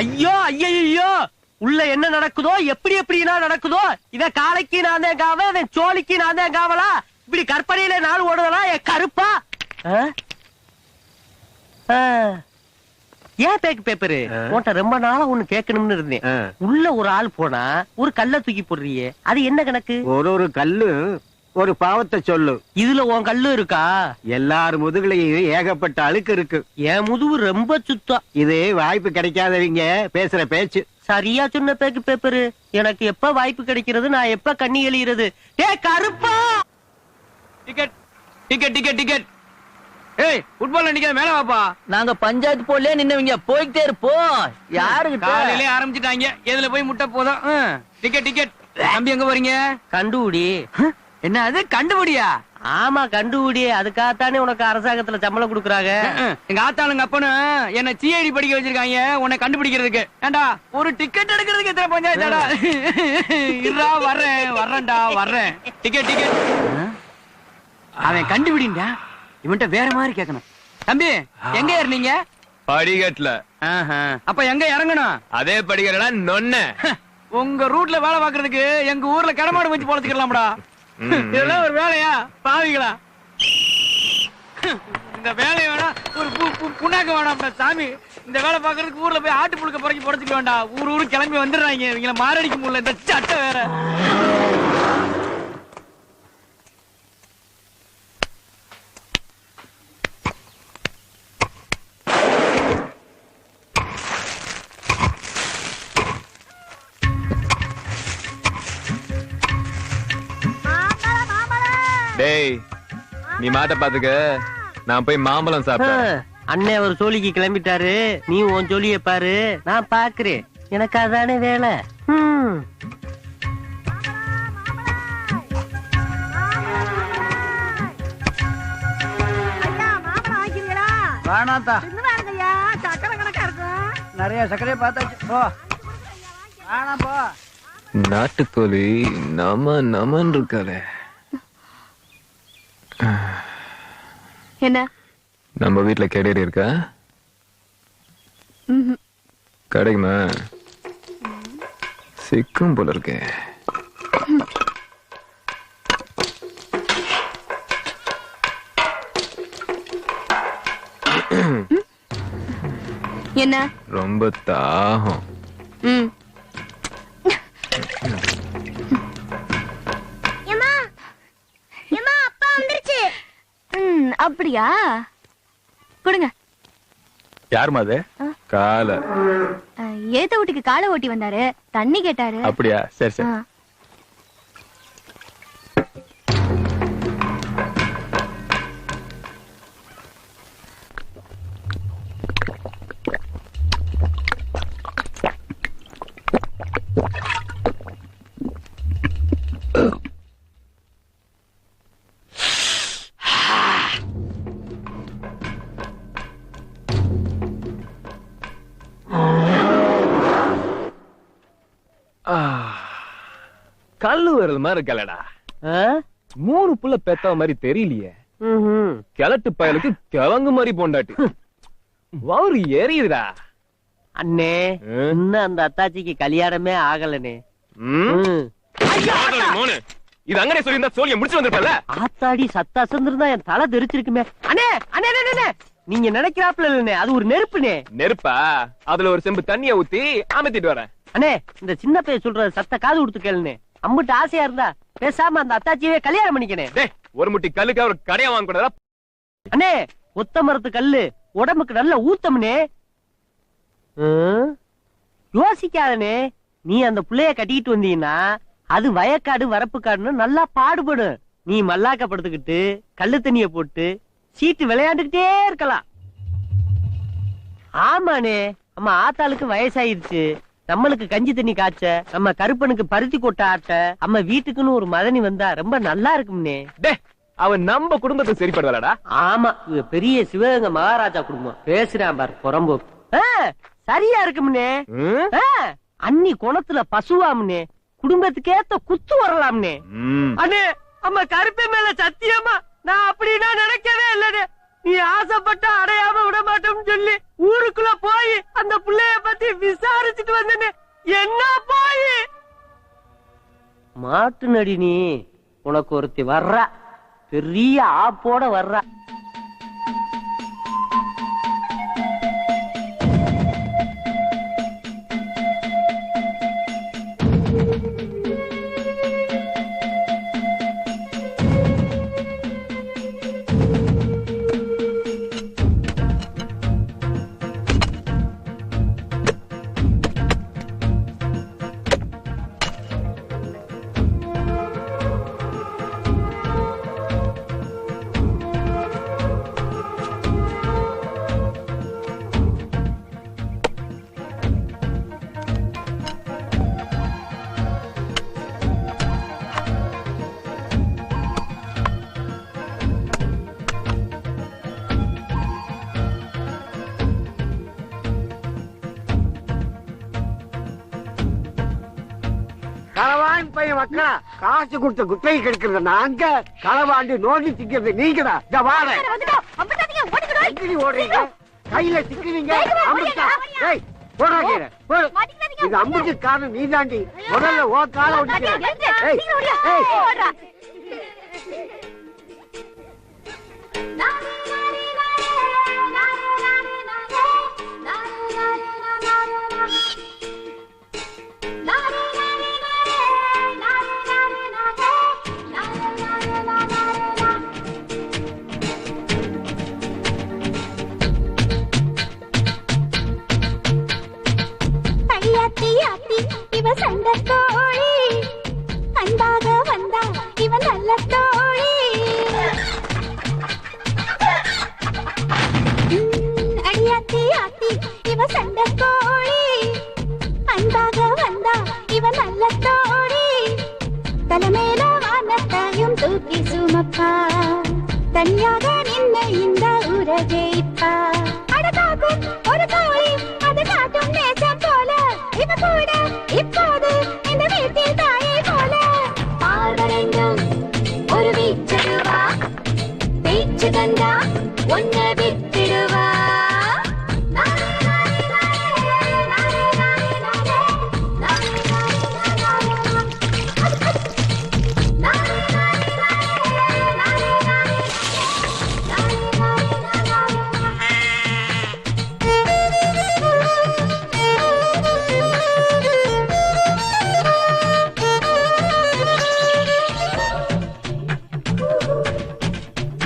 ஐயோ ஐயோ உள்ள என்ன நடக்குதோ எப்படி எப்படினா நடக்குதோ இத காளைக்கு நான் தான் காவ அவன் சோழிக்கு நான் தான் காவலா? இப்படி கற்பனையில நாள் ஓடுதலா? என் கருப்பா. ஏன் பேக்கு பேப்பரு ஆ. உன்கிட்ட ரொம்ப நாளா ஒண்ணு கேட்கணும்னு இருந்தேன். உள்ள ஒரு ஆள் போனா ஒரு கல்ல தூக்கி போடுறியே. அது என்ன கணக்கு? ஒரு ஒரு கல்லு. ஒரு பாவத்தை சொல்லு. இதுல உன் கல்லு இருக்கா? எல்லார் முதுகுலையும் ஏகப்பட்ட அழுக்கு இருக்கு. என் முதுகு ரொம்ப சுத்தம் இது வாய்ப்பு கிடைக்காதவங்க பேசுற பேச்சு. சரியா சொன்ன பேக்கு பேப்பரு எனக்கு எப்ப வாய்ப்பு கிடைக்கிறது? நான் எப்ப கண்ணி எழிகிறது? டே கருப்பா! டிக்கெட் டிக்கெட் டிக்கெட் டிக்கெட் ஏய் ஃபுட்பால்ல நிக்காத மேல வாப்பா. நாங்க பஞ்சாயத்து போலே நின்னவங்க. போய்கிட்டே இருப்போம் யாருகிட்ட காலையிலே ஆரம்பிச்சிட்டாங்க. எதுல போய் முட்டை போதும் டிக்கெட் டிக்கெட் தம்பி எங்க போறீங்க? கண்டுபிடி. என்ன அது கண்டுபிடியா? ஆமா கண்டுபிடி அதுக்காகத்தானே உனக்கு அரசாங்கத்துல சம்பளம் கொடுக்குறாங்க. எங்க ஆத்தாளுங்க அப்பனும் என்ன சிஐடி படிக்க வச்சிருக்காங்க உன்னை கண்டுபிடிக்கிறதுக்கு. ஏண்டா ஒரு டிக்கெட் எடுக்கிறதுக்கு எத்தனை பஞ்சாயத்தாடா? இருடா வர்றேன் வர்றேன்டா வர்றேன். டிக்கெட் டிக்கெட் அவன் கண்டுபிடிண்டா? இவன்ட்ட வேற மாதிரி கேட்கணும் தம்பி எங்க ஏறினீங்க? படிக்கட்டுல. அப்ப எங்க இறங்கணும்? அதே படிக்கட்டா நொன்ன உங்க ரூட்ல வேலை பாக்குறதுக்கு எங்க ஊர்ல கடமாடு வச்சு பொழைச்சுக்கலாம்டா. இதெல்லாம் ஒரு வேலையா? பாவிங்களா இந்த வேலையை வேணா ஒரு பு- வேணாம் சாமி. இந்த வேலை பாக்குறதுக்கு ஊர்ல போய் ஆட்டு புழுக்க புறக்கி புடச்சிக்க வேண்டாம். ஊர் ஊரு கிளம்பி வந்துடுறாங்க. இவங்களை மாரடிக்க முடியல. இந்த சட்டை வேற. டேய் நீ மாட்ட பாத்துக்க. நான் போய் மாம்பழம் சாப்பிட்டேன். அண்ணே ஒரு சோழிக்கு கிளம்பிட்டாரு. நீ உன் ஜோலிய பாரு. நான் பாக்குறேன். எனக்கு அதானே வேலை. ம். வேணாத்தா. நிறைய சர்க்கரையை பார்த்தாச்சு. போ. வேணாம் போ. நாட்டுக்கோழி நம நமன் இருக்காளே. என்ன? நம்ம வீட்ல கேடேரி இருக்கா? கிடைக்குமா சிக்கும் போல இருக்கே. என்ன? ரொம்ப தாகம். ம். அப்படியா கொடுங்க. யாருமா அது? காலை. ஏத்த வீட்டுக்கு காலை ஓட்டி வந்தாரு. தண்ணி கேட்டாரு. அப்படியா? சரி சரி. கல்லு விரல் மாதிரி இருக்கலடா? மூணு புள்ள பெத்த மாதிரி தெரியலையே. கிழட்டு பயலுக்கு கிழங்கு மாதிரி போண்டாட்டி. வவுறு எரியுதுடா. அண்ணே? இன்னும் அந்த அத்தாச்சிக்கு கல்யாணமே ஆகலனே. இது அங்கனே சொல்லியிருந்தா சோழிய முடிச்சு வந்திருப்பல ஆத்தாடி சத்தா அசந்திருந்தா என் தலை தெரிச்சிருக்குமே. அண்ணே அண்ணே அண்ணே, அண்ணே, அண்ணே! நீங்க நினைக்கிறாப்ல இல்லனே அது ஒரு நெருப்புனே நெருப்பா? அதுல ஒரு செம்பு தண்ணிய ஊத்தி அமத்திட்டு வரேன். அண்ணே இந்த சின்ன பையன் சொல்ற சத்த காது கொடுத்து கேளுனே அம்புட்டு ஆசையா இருந்தா பேசாம அந்த அத்தாச்சியே கல்யாணம் பண்ணிக்கனே டேய் ஒரு முட்டி கல்லுக்கு ஒரு கடையா வாங்க கூடாதா அண்ணே ஒத்த மரத்து கல்லு உடம்புக்கு நல்ல ஊத்தம்னே? யோசிக்காதனே நீ அந்த புள்ளைய கட்டிக்கிட்டு வந்தீங்கன்னா அது வயக்காடு வரப்பு காடுன்னு நல்லா பாடுபடும். நீ மல்லாக்க படுத்துக்கிட்டு கல்லு தண்ணிய போட்டு சீட்டு விளையாண்டுகிட்டே இருக்கலாம். ஆமாண்ணே நம்ம ஆத்தாளுக்கு வயசாயிருச்சு நம்மளுக்கு கஞ்சி தண்ணி காய்ச்ச நம்ம கருப்பனுக்கு பருத்தி கொட்ட ஆட்ட நம்ம வீட்டுக்குன்னு ஒரு மதனி வந்தா ரொம்ப நல்லா இருக்கும்னே. அவன் நம்ம குடும்பத்துக்கு சரிப்படுவாடா ஆமா பெரிய சிவகங்கை மகாராஜா குடும்பம். பேசுறான் பாரு புறம்போக்கு. சரியா இருக்கும்னே. அன்னி குணத்துல பசுவாம்னே. குடும்பத்துக்கேத்த குத்து வரலாம்னே. அண்ணே அம்மா கருப்பை மேல சத்தியமா நான் அப்படின்னா நினைக்கவே இல்லனே நீ ஆசைப்பட்ட அடையாம விட மாட்டோம்னு சொல்லி ஊருக்குள்ள போய் அந்த புள்ளைய பத்தி விசாரிச்சுட்டு வந்தேன்னு என்ன போய்? மாட்டு நடி நீ உனக்கு ஒருத்தி வர்றா. பெரிய ஆப்போட வர்றா. களவான் பையன் மக்கா காசு கொடுத்த குத்தகை கெடுக்கிறது நாங்க களவாண்டி நோண்டி திக்கிறது நீங்கடா. இந்த வாட. எங்கடி ஓடுறீங்க. கையில சிக்கிறீங்க அமிர்தா ஏய் போடா கீழே. போடு. இது அம்புக்கு காரணம் நீ தாண்டி முதல்ல ஓ கால ஏய் ஏய்.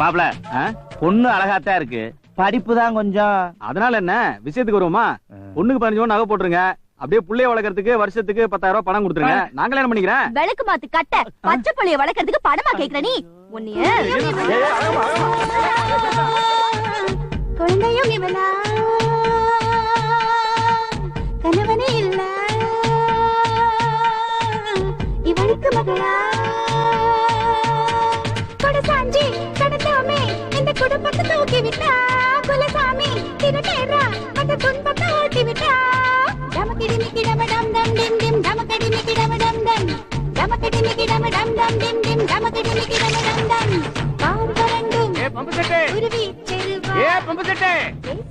மாப்பிள பொண்ணு அழகாத்தான் இருக்கு படிப்பு தான் கொஞ்சம் அதனால என்ன விஷயத்துக்கு வருவோமா பொண்ணுக்கு பதினஞ்சு நகை போட்டுருங்க அப்படியே புள்ளைய வளர்க்கறதுக்கு வருஷத்துக்கு பத்தாயிரம் ரூபாய் பணம் கொடுத்துருங்க நான் கல்யாணம் பண்ணிக்கிறேன் விளக்கு மாத்து கட்ட பச்சை புள்ளைய வளர்க்கறதுக்கு பணமா கேக்குற நீ குழந்தையும் இவனா கணவனே இல்ல இவளுக்கு மகளா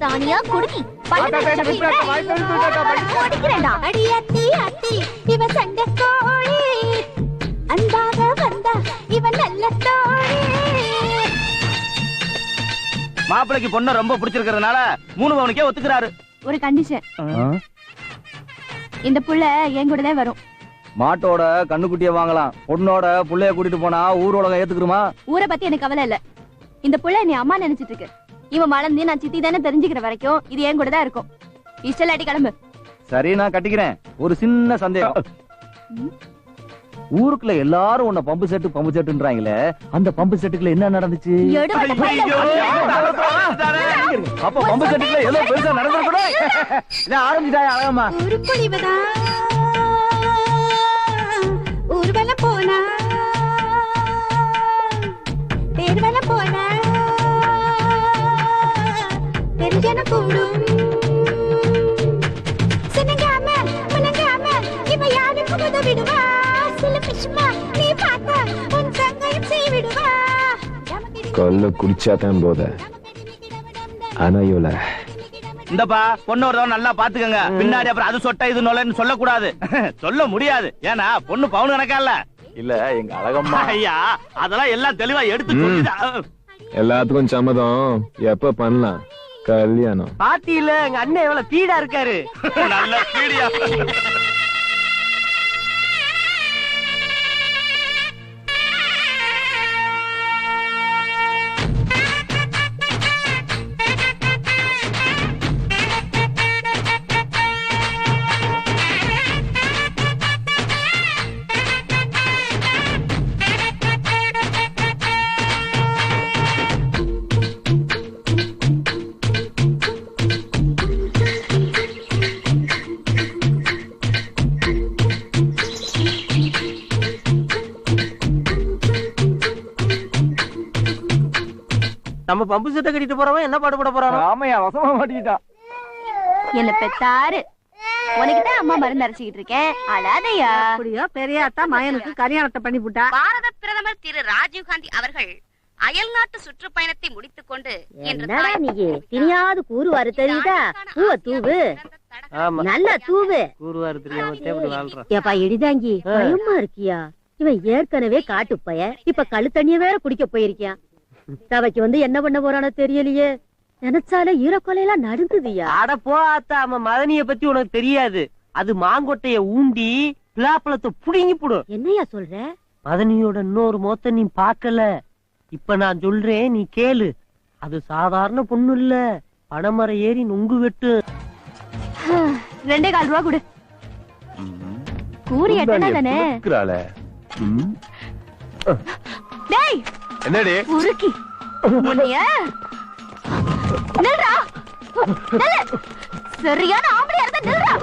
சானியா குடுக்கி ஆட்டா பேசி விட்டுறாத, வாய் திறந்து விட்டுறாத, படி. ஓடிக்கிறேன்டா அடியாத்தி அத்தி இவ சண்டை கோழி அன்பாக வந்தா இவன் நல்ல தோழி மாப்பிளைக்கு பொண்ணை ரொம்ப பிடிச்சிருக்கிறதுனால மூணு பவனுக்கே ஒத்துக்கிறாரு. ஒரு கண்டிஷன் இந்த புள்ள என் கூட தான் வரும். மாட்டோட கண்ணுக்குட்டிய வாங்கலாம். பொண்ணோட புள்ளைய கூட்டிட்டு போனா ஊர் உலகம் ஏத்துக்குருமா? ஊரை பத்தி எனக்கு கவலை இல்ல. இந்த புள்ள நீ அம்மா நினைச்சிட்டு இருக்கு. இவன் மலர்ந்து நான் சித்தி தானே தெரிஞ்சுக்கிற வரைக்கும் இது என் கூட தான் இருக்கும். இஷ்டலாட்டி கிளம்பு. சரி நான் கட்டிக்கிறேன். ஒரு சின்ன சந்தேகம். ஊருக்குள்ள எல்லாரும் உன்னை பம்பு செட்டு பம்பு செட்டுன்றாங்களே அந்த பம்பு செட்டுக்குள்ள என்ன நடந்துச்சு. அப்ப பம்பு செட்டுக்குள்ள ஏதோ பெருசா நடந்துருக்கூடாது இதான் ஆரம்பிச்சிட்டாயா அழகம்மா குடிச்சாதான் போத. ஆனா இவள. இந்தப்பா பொண்ணு ஒரு தடவை நல்லா பாத்துக்கங்க. பின்னாடி அப்புறம் அது சொட்ட இது நொலைன்னு சொல்லக்கூடாது. சொல்ல முடியாது. ஏன்னா பொண்ணு பவுன் கணக்கா இல்ல இல்ல எங்க அழகம்மா. ஐயா அதெல்லாம் எல்லாம் தெளிவா எடுத்து எல்லாத்துக்கும் சம்மதம். எப்ப பண்ணலாம்? கல்யாணம். பாத்தியில எங்க அண்ணன் எவ்வளவு பீடா இருக்காரு. நல்ல பீடியா. நம்ம பம்பு செட்டை கட்டிட்டு போறவன் என்ன பாடுபட போறானோ? ஆமையா வசமா மாட்டிக்கிட்டான் என்ன பெத்தாரு? உனக்குதான் அம்மா மருந்து அரைச்சிக்கிட்டு இருக்கேன். அழாதையா. அப்படியோ? பெரியாத்தா மயனுக்கு கல்யாணத்தை பண்ணி விட்டா பாரத பிரதமர் திரு ராஜீவ்காந்தி அவர்கள் அயல்நாட்டு சுற்றுப்பயணத்தை முடித்துக் கொண்டு நீ? தெரியாது கூறுவாரு தெரியுதா? பூவ தூவு. நல்லா தூவு. கூறுவாரு தெரியாம? ஏப்பா எடிதாங்கி. பயமா இருக்கியா? இவன் ஏற்கனவே காட்டு பைய இப்ப கழு தண்ணிய வேற குடிக்க போயிருக்கியான் தவைக்கு வந்து என்ன பண்ண போறானோ தெரியலையே. நினைச்சாலே ஈரக்கொலையெல்லாம் நடுங்குதியா அட போ ஆத்தா அவன் மதனிய பத்தி உனக்கு தெரியாது. அது மாங்கொட்டைய ஊண்டி பிளாப்பழத்தை புடுங்கி போடும் என்னையா சொல்ற? மதனியோட இன்னொரு மோத்த நீ பார்க்கல. இப்ப நான் சொல்றேன் நீ கேளு. அது சாதாரண பொண்ணு இல்ல. பனைமரம் ஏறி நுங்கு வெட்டு. ரெண்டே கால் ரூபா கொடு. கூறி எட்டனா தானே? டேய் என்னடி? உருக்கி. உன்னைய? நில்றா. நில்லு. சரியான ஆம்பளையா இருந்தா நில்றா.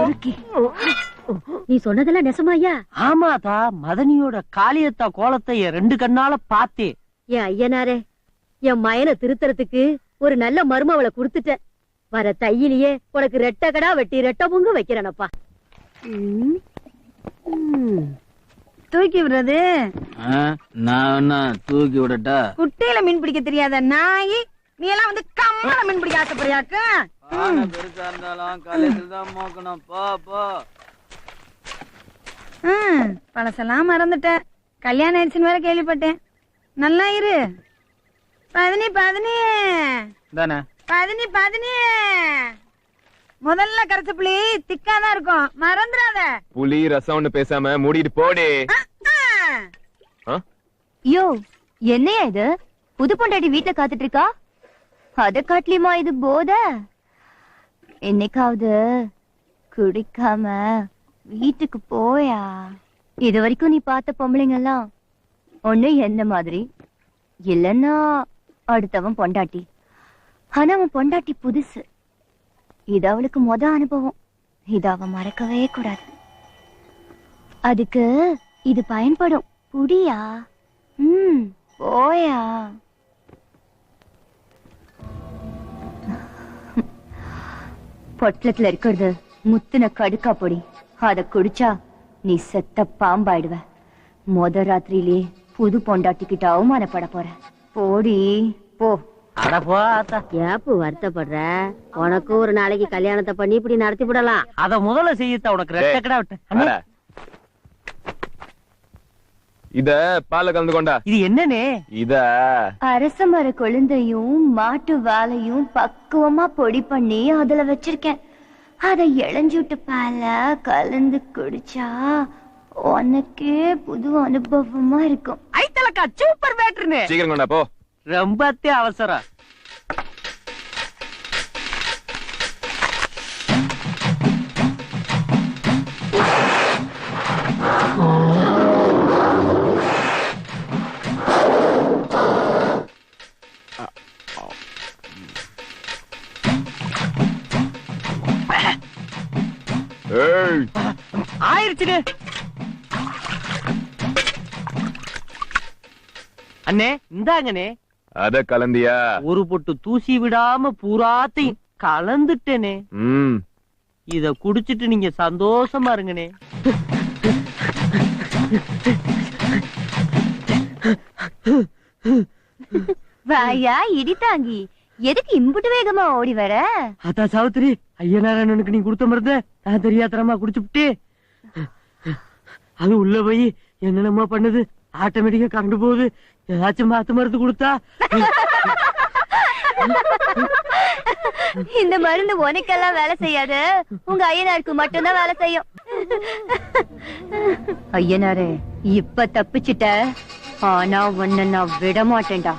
உருக்கி. நீ சொன்னதெல்லாம் நெசமாயா? ஆமாதா மதனியோட காளியத்தா கோலத்தை என் ரெண்டு கண்ணால பார்த்தேன் என் ஐயனாரே என் மயனை திருத்தறதுக்கு ஒரு நல்ல மருமவளை கொடுத்துட்டேன். வர தையிலேயே உனக்கு ரெட்டை கடா வெட்டி ரெட்டை பொங்கு வைக்கிறேனப்பா. தூக்கி விடுறது? நான் தூக்கி விடட்டா? குட்டையில மீன் பிடிக்க தெரியாத நாயி நீ எல்லாம் வந்து கம்மல மீன் பிடிக்க ஆசைப்படுறியாக்க? பெருசா இருந்தாலும் காலேஜில் தான் மோக்கணும். போ போ. பழசெல்லாம் மறந்துட்டேன். கல்யாணம் ஆயிடுச்சுன்னு வேற கேள்விப்பட்டேன். நல்லா இரு. பதினி பதினி. தானே பதினி பதினி. முதல்ல கரைச்ச புளி திக்காதான் இருக்கும். மறந்துடாத. புலி ரசம்னு பேசாம மூடிட்டு போடி. ஆ? யோ என்னையா இது? புது பொண்டாட்டி வீட்ல காத்துட்டு இருக்கா அத காட்லியுமா இது போத. என்னைக்காவது குடிக்காம வீட்டுக்கு போயா? இது வரைக்கும் நீ பார்த்த பொம்பளைங்க எல்லாம் ஒண்ணு என்ன மாதிரி? இல்லன்னா அடுத்தவன் பொண்டாட்டி. ஆனா அவன் பொண்டாட்டி புதுசு. இது அவளுக்கு மொத அனுபவம். இது அவ மறக்கவே கூடாது. அதுக்கு இது பயன்படும். புடியா? ம் போயா? பொட்டலத்துல இருக்கிறது முத்துன கடுக்கா பொடி. அத குடிச்சா நீ செத்த பாம்பாயிடுவ. மொத ராத்திரியிலே புது பொண்டாட்டிக்கிட்ட அவமானப்பட போற. போடி போ. ஏப்பு வருத்தப்படுற? உனக்கு ஒரு நாளைக்கு கல்யாணத்தை பண்ணி இப்படி நடத்தி விடலாம். அத முதல்ல செய்யத்தா உனக்கு ரெட்டை கடா விட்டு. இத பால்ல கலந்து கொண்டா. இது என்னனே இத. அரச மர கொழுந்தையும் மாட்டு வாழையும் பக்குவமா பொடி பண்ணி அதுல வச்சிருக்கேன். அத இளஞ்சூட்டு பால கலந்து குடிச்சா உனக்கே புது அனுபவமா இருக்கும். ஐத்தலக்கா சூப்பர் பேட்டர்னு சீக்கிரம் கொண்டா போ. ரொம்பத்தே அவசரம் ஏய். ஆயிருச்சுங்க. அண்ணே இந்தாங்கண்ணே. அத கலந்தியா? ஒரு பொட்டு தூசி விடாம பூராத்தையும் கலந்துட்டேனே. ம். இத குடிச்சிட்டு நீங்க சந்தோஷமா இருங்கண்ணே வாயா இடி தாங்கி எதுக்கு இம்புட்டு வேகமா ஓடி வர? அத்தா சாவித்திரி ஐயனாரனுக்கு நீ கொடுத்த மருந்த நான் தெரியாதனமா குடிச்சுப்புட்டு அது உள்ள போய் என்னென்னமோ பண்ணுது. ஆட்டோமேட்டிக்கா கரண்ட் போகுது. ஏதாச்சும் மாத்து மருந்து கொடுத்தா? இந்த மருந்து உனக்கெல்லாம் வேலை செய்யாது. உங்க ஐயனாருக்கு மட்டும்தான் வேலை செய்யும். ஐயனாரே இப்ப தப்பிச்சிட்ட. ஆனா உன்னை நான் விட மாட்டேன்டா.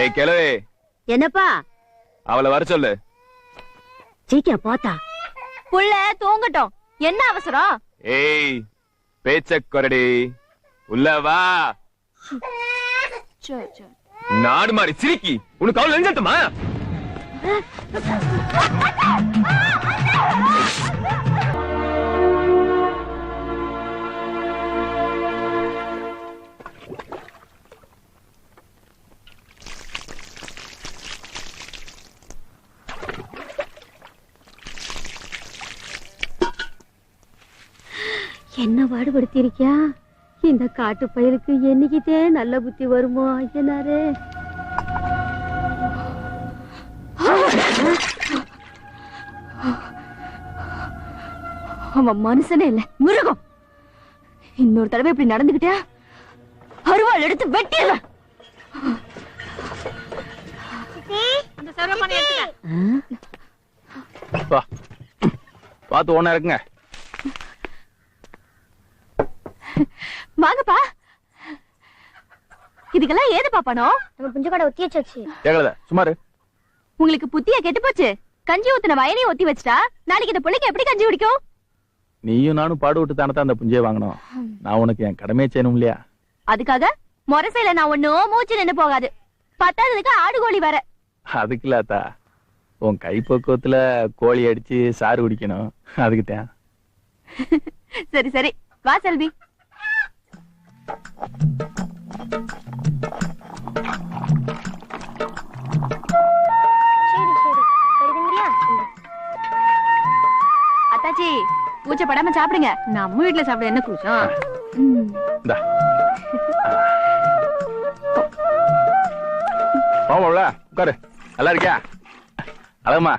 ஏய் கிழவே. என்னப்பா? அவளை வர சொல்லு. சீக்கிரம் போத்தா. புள்ள தூங்கட்டும். என்ன அவசரம்? ஏய் பேச்ச கொரடி உள்ள வா. நாடு மாறி சிரிக்கி. உனக்கு அவள் நெஞ்சட்டுமா என்ன பாடுபடுத்தி இருக்கியா இந்த காட்டு பயிருக்கு என்னைக்கிட்டே நல்ல புத்தி வருமோ ஐயனாரே? அவன் மனுஷனே இல்ல மிருகம். இன்னொரு தடவை இப்படி நடந்துகிட்டா அருவாள் எடுத்து வெட்டிடுவேன். பார்த்து ஒண்ணா இருக்குங்க வாங்கப்பா. இதுக்கெல்லாம் ஏதுப்பா பணம்? நம்ம புஞ்ச கடை ஒத்தி வச்சாச்சு. கேக்கல சுமாரு உங்களுக்கு புத்தியா கெட்டு போச்சு கஞ்சி ஊத்துன வயலையும் ஒத்தி வச்சிட்டா? நாளைக்கு இந்த பிள்ளைக்கு எப்படி கஞ்சி குடிக்கும்? நீயும் நானும் பாடு விட்டு தானே அந்த புஞ்சையை வாங்கணும் நான் உனக்கு என் கடமையை செய்யணும் இல்லையா? அதுக்காக முரசையில நான் ஒண்ணும் மூச்சு நின்னு போகாது. பத்தாததுக்கு ஆடு கோழி வர அதுக்கு இல்லாத்தா உன் கைப்பக்குவத்துல கோழி அடிச்சு சாறு குடிக்கணும். அதுக்கு தான். சரி சரி. வா செல்வி. அத்தாச்சி கூச்சப்படாம சாப்பிடுங்க. நம்ம வீட்டுல சாப்பிட என்ன கூச்சம் ம். இந்தா. போவோம்ல உட்காரு. நல்லா இருக்கியா? அழகம்மா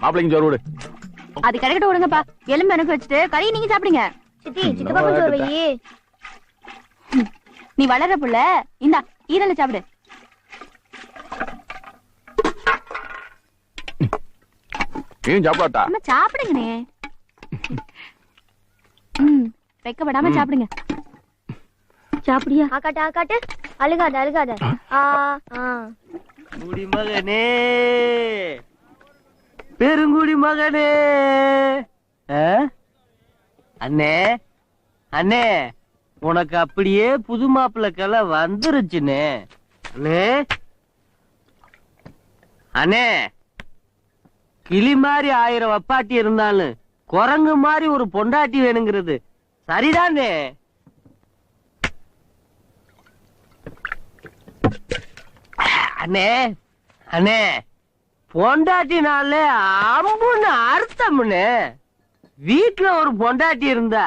மாப்பிள்ளைக்கு சோறு விடு அது கிடைக்கட்டும் விடுங்கப்பா. எலும்பு எனக்கு வச்சுட்டு கறி நீங்க சாப்பிடுங்க. சித்தி சித்தப்பா வையி. நீ வளர்ற புள்ள இந்தா ஈரல சாப்பிடு. நீயும் சாப்பிடாட்டா? அம்மா சாப்பிடுங்கண்ணே. ம் வெக்கப்படாம சாப்பிடுங்க. சாப்பிடியா? ஆக்காட்டு ஆக்காட்டு. அழுகாத அழுகாத. ஆ. ஆ குடிமகனே. பெருங்குடி மகனே? அண்ணே அண்ணே. உனக்கு அப்படியே புது மாப்பிள்ளை கலை அண்ணே. அண்ணே. கிளி மாதிரி ஆயிரம் வப்பாட்டி இருந்தாலும் குரங்கு மாதிரி ஒரு பொண்டாட்டி வேணுங்கிறது சரிதானே? அண்ணே அண்ணே. பொண்டாட்டினாலே அம்புன்னு அர்த்தம்னு. வீட்டுல ஒரு பொண்டாட்டி இருந்தா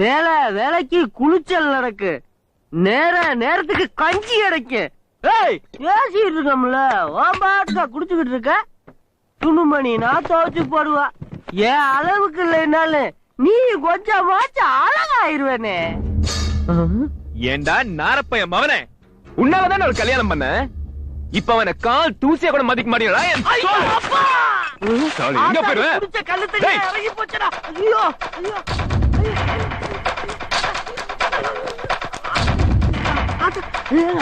வேலை வேலைக்கு குளிச்சல் நடக்கு. நேர நேரத்துக்கு கஞ்சி கிடைக்கும் ஏய் பேசிட்டு இருக்கோம்ல. உன் பாட்டுக்கா குடிச்சுக்கிட்டு இருக்க? துணுமணி நான் துவைச்சு போடுவா. என் அளவுக்கு இல்லைனாலும் நீ கொஞ்சம் அழகாயிருவேனே. ஏண்டா நாரப்பைய மவனே உன்னாலதான் ஒரு கல்யாணம் பண்ண? இப்ப அவனை கால் தூசியா கூட மதிக்க மாட்டீங்களா? எங்க போயிருவ?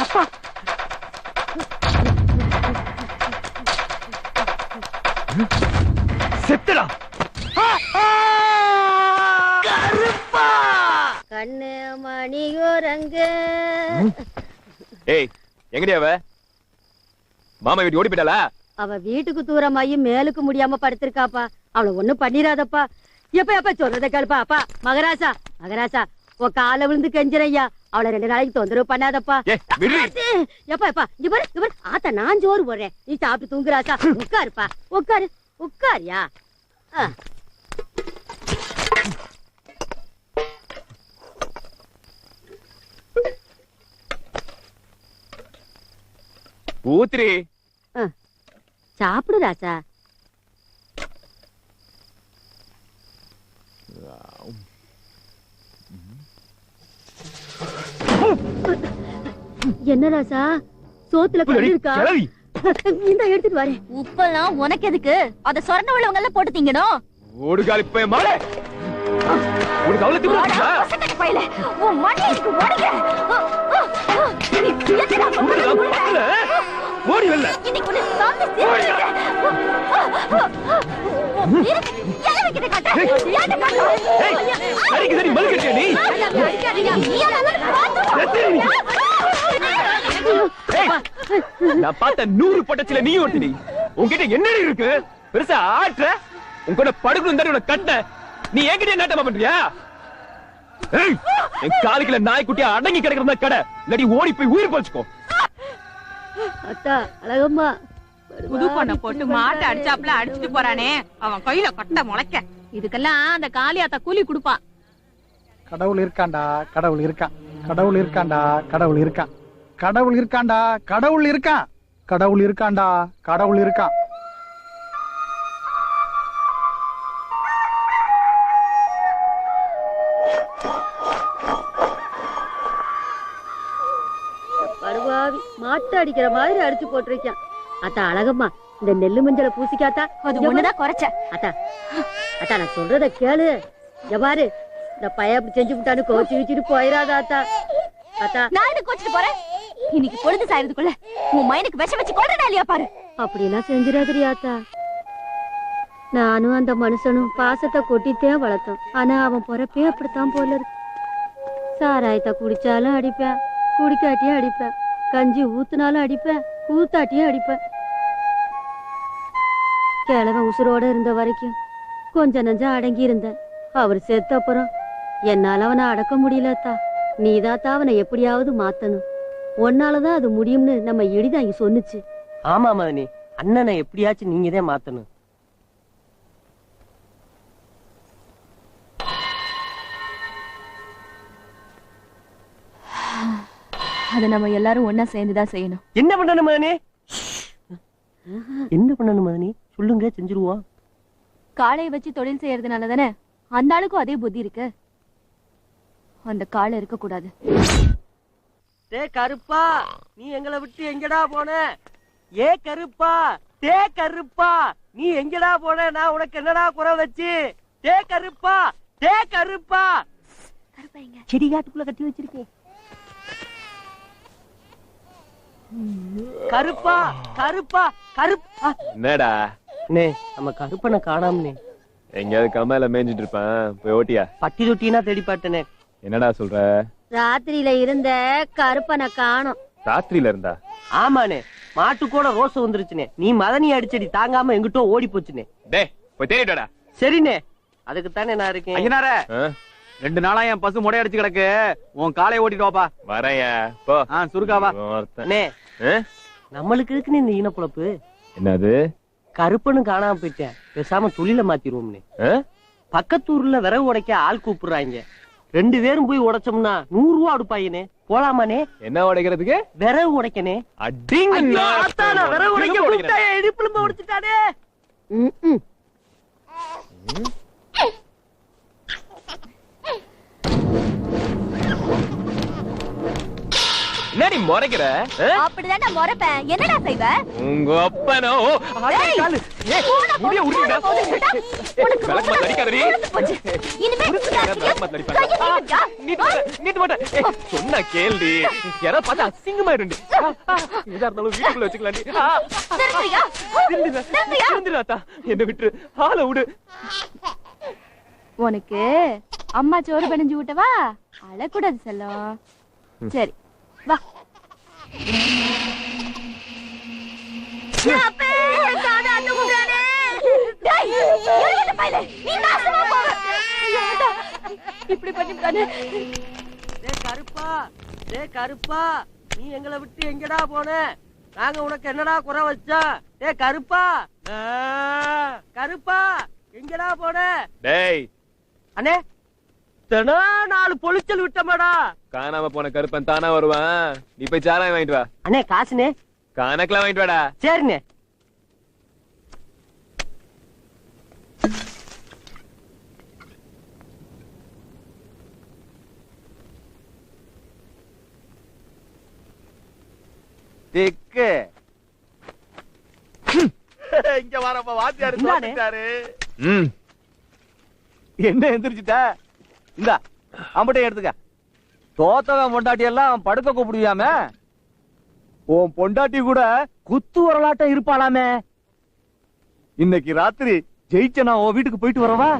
அப்பா செத்துடா கருப்பா! கண்ணு மணியோரங்கு. ஏய் எங்கடி அவ? மாமா வீட்டு ஓடி போயிட்டாளா? அவ வீட்டுக்கு தூரமாயி மேலுக்கு முடியாம படுத்திருக்காப்பா. அவளை ஒண்ணும் பண்ணிராதப்பா. எப்ப எப்ப சொல்றத கேளுப்பா அப்பா மகராசா மகராசா உன் கால விழுந்து கெஞ்சிரையா அவளை ரெண்டு நாளைக்கு தொந்தரவு பண்ணாதப்பா. எப்பா எப்பா. இங்க பாரு ஆத்தா நான் சோறு போடுறேன். நீ சாப்பிட்டு தூங்குறாசா உட்காருப்பா. உட்காரு. உட்காரியா? ஆ. ஊத்திரி சாப்பிடு ராசா. என்ன ராசா? சோத்துல இருக்கா. இந்த எடுத்துட்டு வரேன். உப்பெல்லாம் உனக்கு எதுக்கு அத சொரண உள்ளவங்க எல்லாம் போட்டு திங்கணும். ஓடுகாலி போய் மாலை உனக்கு அவ்வளவு திமிரு இருக்கா? பையில. உன் மணி இருக்கு உடைக்க உனக்கு புரியல? ஓடி வரல இன்னைக்கு உன்னை வீரத்தை எல வைக்கிறதை காட்டு. ஏன்டா காட்டு? ஏய், சரிக்கு சரி மல்லு கட்டியா நீ அடிக்காதீங்க. நீ நீ? ஏய், நான் பார்த்த நூறு பட்டச்சில நீ ஒருத்தி உன்கிட்ட என்னடி இருக்கு? பெருசா ஆட்டுற? உன் கூட படுக்கணும் தானே உனக்கு கட்ட. நீ என்கிட்ட நாட்டமா பண்றியா ஏய், என் காலுக்குள்ள நாய்க்குட்டியா அடங்கி கிடக்குறதா கடை. இல்லாட்டி ஓடி போய் உயிர் போச்சுக்கோ அத்தா அழகம்மா. புது பொண்ணை போட்டு மாட்டை அடிச்சாப்ல அடிச்சிட்டு போறானே. அவன் கையில கொட்டை முளைக்க. இதுக்கெல்லாம் அந்த காளியாத்தா கூலி கொடுப்பா. கடவுள் இருக்காண்டா? கடவுள் இருக்கான் கடவுள் இருக்காண்டா? கடவுள் இருக்கான் கடவுள் இருக்காண்டா? கடவுள் இருக்கான் கடவுள் இருக்காண்டா? கடவுள் இருக்கான் பருவாவி மாட்டு அடிக்கிற மாதிரி அடிச்சு போட்டிருக்கான் அத்தா அழகம்மா இந்த நெல்லு மஞ்சளை பூசிக்காத்தா அது ஒண்ணுதான் குறைச்ச. அத்தா அத்தா நான் சொல்றத கேளு. பாரு இந்த பையன் அப்படி செஞ்சு விட்டான்னு கோச்சு வச்சுட்டு போயிடாதா அத்தா. அத்தா. நான் எதுக்கு கோச்சிட்டு போறேன்? இன்னைக்கு பொழுது சாயறதுக்குள்ள உன் மைனுக்கு விஷம் வச்சு கொள்றா இல்லையா பாரு. அப்படியெல்லாம் செஞ்சிடாதீ ஆத்தா நானும் அந்த மனுஷனும் பாசத்தை கொட்டித்தேன் வளர்த்தோம். ஆனா அவன் பொறப்பே அப்படித்தான் போல இருக்கு. சாராயத்தை குடிச்சாலும் அடிப்பேன். குடிக்காட்டியும் அடிப்பேன். கஞ்சி ஊத்துனாலும் அடிப்பேன். ஊத்தாட்டியும் அடிப்பேன். கிழவன் உசுரோட இருந்த வரைக்கும் கொஞ்ச நஞ்சம் அடங்கி இருந்தேன் அவர் செத்த அப்புறம் என்னால அவனை அடக்க முடியலத்தா நீதாத்தா அவனை எப்படியாவது மாத்தணும். உன்னாலதான் அது முடியும்னு நம்ம இடிதாங்கி சொன்னுச்சு. ஆமா மதனி அண்ணனை எப்படியாச்சும் நீங்க தான் மாத்தணும். அத நம்ம எல்லாரும் ஒன்னா சேர்ந்துதான் செய்யணும். என்ன பண்ணணும் மதனி என்ன பண்ணணும் மதனி சொல்லுங்க செஞ்சிருவோம். காளையை வச்சு தொழில் செய்யறதுனால தானே அந்த ஆளுக்கும் அதே புத்தி இருக்கு. அந்த காளை இருக்க கூடாது டே கருப்பா நீ எங்களை விட்டு எங்கடா போன? ஏ கருப்பா டே கருப்பா நீ எங்கடா போன? நான் உனக்கு என்னடா குறை வச்சு? டே கருப்பா டே கருப்பா. செடி காட்டுக்குள்ள கட்டி வச்சிருக்கேன். கருப்பா கருப்பா கருப்பா என்னடா? நே நம்ம கருப்பனை காணாமனே எங்கேயாவது கமையில மேய்ஞ்சிட்டு இருப்பேன். போய் ஓட்டியா? பட்டி தொட்டினா தேடி பார்த்தனே. என்னடா சொல்ற? ராத்திரியில இருந்த கருப்பனை காணோம். ராத்திரியில இருந்தா? ஆமாண்ணே. மாட்டு கூட ரோசம் வந்துருச்சுனே நீ மதனி அடிச்சடி தாங்காம எங்கிட்டோ ஓடி போச்சுனே டே போய் தேடிட்டடா. சரிண்ணே. அதுக்கு தானே நான் இருக்கேன். ஐயனாரே! ரெண்டு நாளா என் பசு முடை அடிச்சு கிடக்கு. உன் காலை ஓட்டிட்டு வாப்பா. வரையா. போ. ஆ சுருக்காவா. அண்ணே? நம்மளுக்கு இருக்குன்னு இந்த ஈனப்புழப்பு? என்னது? கருப்பனு காணாம போயிட்டேன். பேசாம தொழில மாத்திருவோம்னே ஆ? பக்கத்தூர்ல விறகு உடைக்க ஆள் கூப்பிடுறாங்க. ரெண்டு பேரும் போய் உடைச்சோம்னா நூறு ரூபா அடுப்பாயினே. போலாமானே? என்ன உடைக்கிறதுக்கு? விறகு உடைக்கனே. அடிங்க. விறகு உடைக்க திரும்ப உடைக்கிறேன். கூப்பிட்டாயே, இடுப்புல உடைச்சிட்டானே. என்னடி முறைக்கிற? அப்படிதான் நான் முறைப்பேன். என்னடா செய்வ? உங்க அப்பனோ? விட்டா, சொன்னா கேளுடி. யாராவது பார்த்தா அசிங்கமாயிரும்டி. ஆ, ஆ, எதா இருந்தாலும் வீட்டுக்குள்ள அத்தா. என்னை விட்டுரு. ஆளை விடு. உனக்கு அம்மா சோறு பணிஞ்சு விட்டவா? அழக்கூடாது செல்லம். சரி. வா. இப்படி பண்ணிட்டானே டேய் கருப்பா. டேய் கருப்பா. நீ எங்களை விட்டு எங்கடா போன? நாங்க உனக்கு என்னடா குறை வச்சோம் டேய் கருப்பா. கருப்பா எங்கடா போன? டேய். அண்ணே. தினா நாலு பொளிச்சல் விட்டமாடா. காணாம போன கருப்பன் தானா வருவான். நீ போய் சாராயம் வாங்கிட்டு வா. அண்ணே காசுனே கணக்குல வாங்கிட்டு வாடா. சரிண்ணே. திக்கு. இங்க வரப்ப வாத்தியாரு என்ன எந்திரிச்சிட்ட? இந்தா அம்பட்டையும் எடுத்துக்க. தோத்தவன் பொண்டாட்டி எல்லாம் படுக்க கூப்பிடுவியாமே. உன் பொண்டாட்டி கூட குத்து வரலாட்டம் இருப்பாளாமே. இன்னைக்கு ராத்திரி ஜெயிச்ச நான் உன் வீட்டுக்கு போயிட்டு வரவா?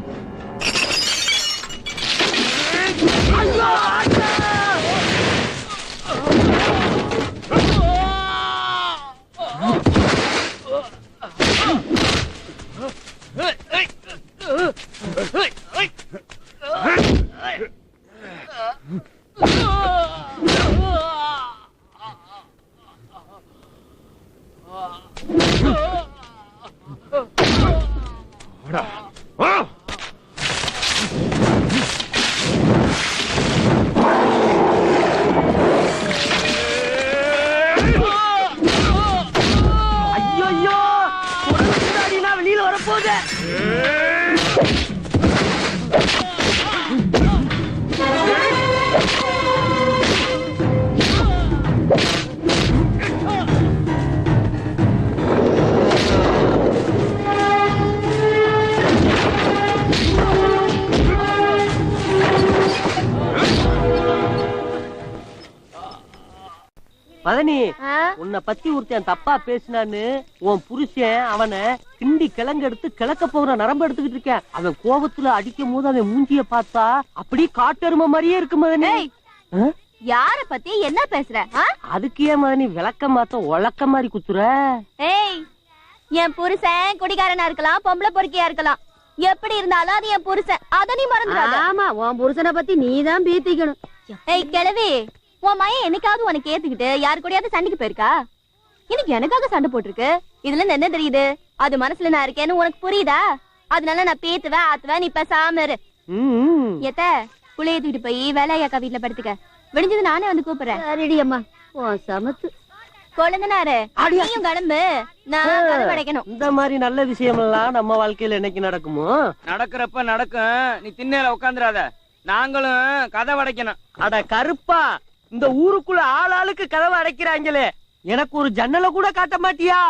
ஐயோ பத்தி ஒருத்தன் தப்பா பேசினான்னு உன் புருஷன் அவனை கிண்டி கிழங்கு எடுத்து கிழக்க போகிற நரம்பு எடுத்துக்கிட்டு இருக்கேன். அவன் கோபத்துல அடிக்கும் போது அவன் மூஞ்சிய பார்த்தா அப்படியே காட்டெருமை மாதிரியே இருக்கு மதனி? யார பத்தி என்ன பேசுற? அதுக்கு ஏன் மதனி விளக்க மாத்த உழக்க மாதிரி குத்துற? ஏய் என் புருஷன் குடிகாரனா இருக்கலாம் பொம்பளை பொறுக்கியா இருக்கலாம். எப்படி இருந்தாலும் அது என் புருஷன். அத நீ மறந்துடாத. ஆமா உன் புருஷனை பத்தி நீதான் பீத்திக்கணும். ஏய் கிழவி உன் மயன் என்னைக்காவது உனக்கு ஏத்துக்கிட்டு யாரு கூடயாவது சண்டைக்கு போயிருக்கா? இன்னைக்கு எனக்காக சண்டை போட்டிருக்கு? இதுல இருந்து என்ன தெரியுது? அது மனசுல நான் இருக்கேன்னு உனக்கு புரியுதா? அதனால நான் பேத்துவேன் ஆத்துவேன் நீ பேசாம இரு. ம். எத்த புள்ளைய தூக்கிட்டு போய் வேலையாக்கா வீட்டுல படுத்துக்க. விடிஞ்சது நானே வந்து கூப்பிடுறேன். சரிடி அம்மா. சமத்து. குழந்தனாரு நீயும் கிளம்பு. நான் கதவு அடைக்கணும். இந்த மாதிரி நல்ல விஷயம் எல்லாம் நம்ம வாழ்க்கையில என்னைக்கு நடக்குமோ? நடக்கிறப்ப நடக்கும். நீ திண்ணையில உட்காந்துடாத. நாங்களும் கதை வடைக்கணும் அட கருப்பா. இந்த ஊருக்குள்ள ஆளாளுக்கு கதவை அடைக்கிறாங்களே. எனக்கு ஒரு ஜன்னலை கூட காட்ட மாட்டியா?